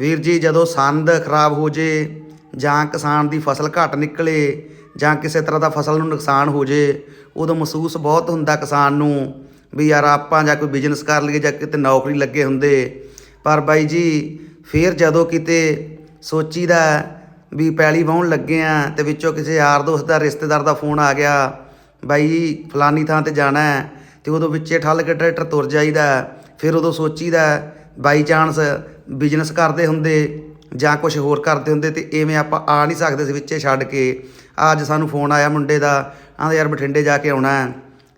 ਵੀਰ ਜੀ, ਜਦੋਂ ਸੰਦ ਖਰਾਬ ਹੋ ਜੇ ਜਾਂ ਕਿਸਾਨ ਦੀ ਫਸਲ ਘੱਟ ਨਿਕਲੇ ਜਾਂ ਕਿਸੇ ਤਰ੍ਹਾਂ ਦਾ ਫਸਲ ਨੂੰ ਨੁਕਸਾਨ ਹੋ ਜੇ, ਉਦੋਂ ਮਹਿਸੂਸ ਬਹੁਤ ਹੁੰਦਾ ਕਿਸਾਨ ਨੂੰ ਵੀ ਯਾਰ ਆਪਾਂ ਜਾਂ ਕੋਈ ਬਿਜ਼ਨਸ ਕਰ ਲਈਏ ਜਾਂ ਕਿਤੇ ਨੌਕਰੀ ਲੱਗੇ ਹੁੰਦੇ। ਪਰ ਬਾਈ ਜੀ, ਫੇਰ ਜਦੋਂ ਕਿਤੇ ਸੋਚੀਦਾ ਵੀ ਪੈਲੀ ਵਾਹੁਣ ਲੱਗੇ ਆ ਤੇ ਵਿੱਚੋਂ ਕਿਸੇ ਯਾਰ ਦੋਸਤ ਦਾ, ਰਿਸ਼ਤੇਦਾਰ ਦਾ ਫੋਨ ਆ ਗਿਆ, ਬਾਈ ਫਲਾਨੀ ਥਾਂ ਤੇ ਜਾਣਾ ਹੈ ਤੇ ਉਦੋਂ ਵਿੱਚੇ ਠੱਲ ਕੇ ਟਰੈਕਟਰ ਤੁਰ ਜਾਈਦਾ, ਫਿਰ ਉਦੋਂ ਸੋਚੀਦਾ, ਬਾਈ ਚਾਂਸ ਬਿਜ਼ਨਸ ਕਰਦੇ ਹੁੰਦੇ ਜਾਂ ਕੁਝ ਹੋਰ ਕਰਦੇ ਹੁੰਦੇ ਤੇ ਐਵੇਂ ਆਪਾਂ ਆ ਨਹੀਂ ਸਕਦੇ ਸੀ ਵਿੱਚੇ ਛੱਡ ਕੇ। ਅੱਜ ਸਾਨੂੰ ਫੋਨ ਆਇਆ ਮੁੰਡੇ ਦਾ ਆਂਦਾ ਯਾਰ ਬਠਿੰਡੇ ਜਾ ਕੇ ਆਉਣਾ ਹੈ।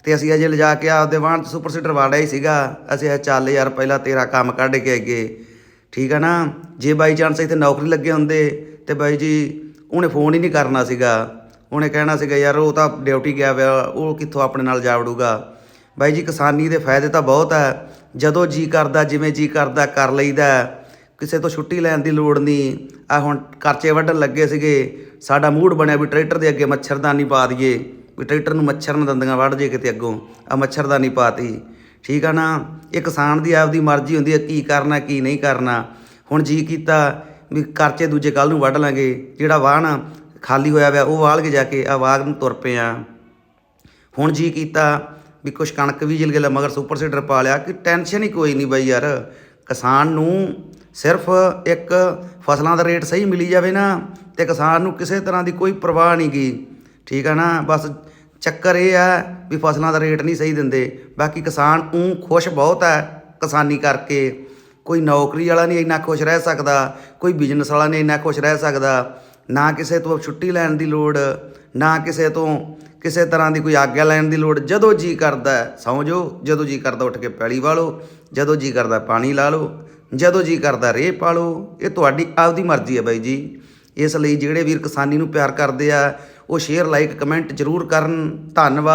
ਤੇ ਅਸੀਂ ਅਜੇ ਲਿਜਾ ਕੇ ਆਪਦੇ ਵਾਹਨ 'ਚ ਸੁਪਰ ਸੀਡਰ ਵਾੜਿਆ ਹੀ ਸੀਗਾ। ਅਸੀਂ ਆ ਚੱਲ ਯਾਰ ਪਹਿਲਾਂ ਤੇਰਾ ਕੰਮ ਕੱਢ ਕੇ ਅੱਗੇ। ਠੀਕ ਆ ਨਾ? ਜੇ ਬਾਈ ਚਾਂਸ ਇੱਥੇ ਨੌਕਰੀ ਲੱਗੇ ਹੁੰਦੇ ਤੇ ਬਾਈ ਜੀ ਉਹਨੇ ਫੋਨ ਹੀ ਨਹੀਂ ਕਰਨਾ ਸੀਗਾ। ਉਹਨੇ ਕਹਿਣਾ ਸੀਗਾ ਯਾਰ ਉਹ ਤਾਂ ਡਿਊਟੀ ਗਿਆ ਹੋਇਆ ਉਹ ਕਿੱਥੋਂ ਆਪਣੇ ਨਾਲ ਜਾ ਵੜੂਗਾ। ਬਾਈ ਜੀ ਕਿਸਾਨੀ ਦੇ ਫਾਇਦੇ ਤਾਂ ਬਹੁਤ ਹੈ ਜਦੋਂ ਜੀ ਕਰਦਾ, ਜਿਵੇਂ ਜੀ ਕਰਦਾ, ਕਰ ਲਈਦਾ। ਕਿਸੇ ਤੋਂ ਛੁੱਟੀ ਲੈਣ ਦੀ ਲੋੜ ਨਹੀਂ। ਆ ਹੁਣ ਕਰਚੇ ਵੱਢਣ ਲੱਗੇ ਸੀਗੇ। ਸਾਡਾ ਮੂਡ ਬਣਿਆ ਵੀ ਟਰੈਕਟਰ ਦੇ ਅੱਗੇ ਮੱਛਰਦਾਨੀ ਪਾ ਦਈਏ। ਵੀ ਟਰੈਕਟਰ ਨੂੰ ਮੱਛਰ ਨਾ ਦੰਦੀਆਂ ਵੱਢ ਜੇ ਕਿਤੇ ਅੱਗੋਂ। ਆ ਮੱਛਰਦਾਨੀ ਪਾਤੀ। ਠੀਕ ਆ ਨਾ? ਇਹ ਕਿਸਾਨ ਦੀ ਆਪਦੀ ਮਰਜ਼ੀ ਹੁੰਦੀ ਹੈ ਕੀ ਕਰਨਾ, ਕੀ ਨਹੀਂ ਕਰਨਾ। ਹੁਣ ਜੀ ਕੀਤਾ ਵੀ ਕਰਚੇ ਦੂਜੇ ਕੱਲ ਨੂੰ ਵੱਢ ਲਾਂਗੇ। ਜਿਹੜਾ ਵਾਹਣ ਖਾਲੀ ਹੋਇਆ ਹੋਇਆ ਉਹ ਵਾਲ ਕੇ ਜਾ ਕੇ ਆ ਵਾਗ ਨੂੰ ਤੁਰ ਪਏ ਆ। ਹੁਣ ਜੀ ਕੀਤਾ ਵੀ ਕੁਛ ਕਣਕ ਵੀ ਜਿਲ ਗਿਆ ਮਗਰ ਸੁਪਰ ਸੀਡਰ ਪਾ ਲਿਆ। ਕਿ ਟੈਨਸ਼ਨ ਹੀ ਕੋਈ ਨਹੀਂ ਬਈ ਯਾਰ। ਕਿਸਾਨ ਨੂੰ ਸਿਰਫ ਇੱਕ ਫਸਲਾਂ ਦਾ ਰੇਟ ਸਹੀ ਮਿਲੀ ਜਾਵੇ ਨਾ ਤੇ ਕਿਸਾਨ ਨੂੰ ਕਿਸੇ ਤਰ੍ਹਾਂ ਦੀ ਕੋਈ ਪਰਵਾਹ ਨਹੀਂ ਗਈ ਠੀਕ ਹੈ ਨਾ? ਬਸ ਚੱਕਰ ਇਹ ਹੈ ਵੀ ਫਸਲਾਂ ਦਾ ਰੇਟ ਨਹੀਂ ਸਹੀ ਦਿੰਦੇ। ਬਾਕੀ ਕਿਸਾਨ ਉਹ ਖੁਸ਼ ਬਹੁਤ ਹੈ ਕਿਸਾਨੀ ਕਰਕੇ। ਕੋਈ ਨੌਕਰੀ ਵਾਲਾ ਨਹੀਂ ਇੰਨਾ ਖੁਸ਼ ਰਹਿ ਸਕਦਾ, ਕੋਈ ਬਿਜ਼ਨਸ ਵਾਲਾ ਨਹੀਂ ਇੰਨਾ ਖੁਸ਼ ਰਹਿ ਸਕਦਾ। ਨਾ ਕਿਸੇ ਤੋਂ ਛੁੱਟੀ ਲੈਣ ਦੀ ਲੋੜ, ਨਾ ਕਿਸੇ ਤੋਂ ਕਿਸੇ ਤਰ੍ਹਾਂ ਦੀ ਕੋਈ ਆਗਿਆ ਲੈਣ ਦੀ ਲੋੜ। ਜਦੋਂ ਜੀ ਕਰਦਾ ਸੌਂ ਜਾਓ ਜਦੋਂ ਜੀ ਕਰਦਾ ਉੱਠ ਕੇ ਪੈਲੀ ਵਾਲੋ, ਜਦੋਂ ਜੀ ਕਰਦਾ ਪਾਣੀ ਲਾ ਲਓ ਜਦੋਂ ਜੀ ਕਰਦਾ ਰੇਹ ਪਾਲੋ, ਇਹ ਤੁਹਾਡੀ ਆਪਦੀ ਮਰਜ਼ੀ ਹੈ ਬਾਈ ਜੀ। ਇਸ ਲਈ ਜਿਹੜੇ ਵੀਰ ਕਿਸਾਨੀ ਨੂੰ ਪਿਆਰ ਕਰਦੇ ਆ, ਉਹ ਸ਼ੇਅਰ ਲਾਈਕ ਕਮੈਂਟ ਜ਼ਰੂਰ ਕਰਨ। ਧੰਨਵਾਦ।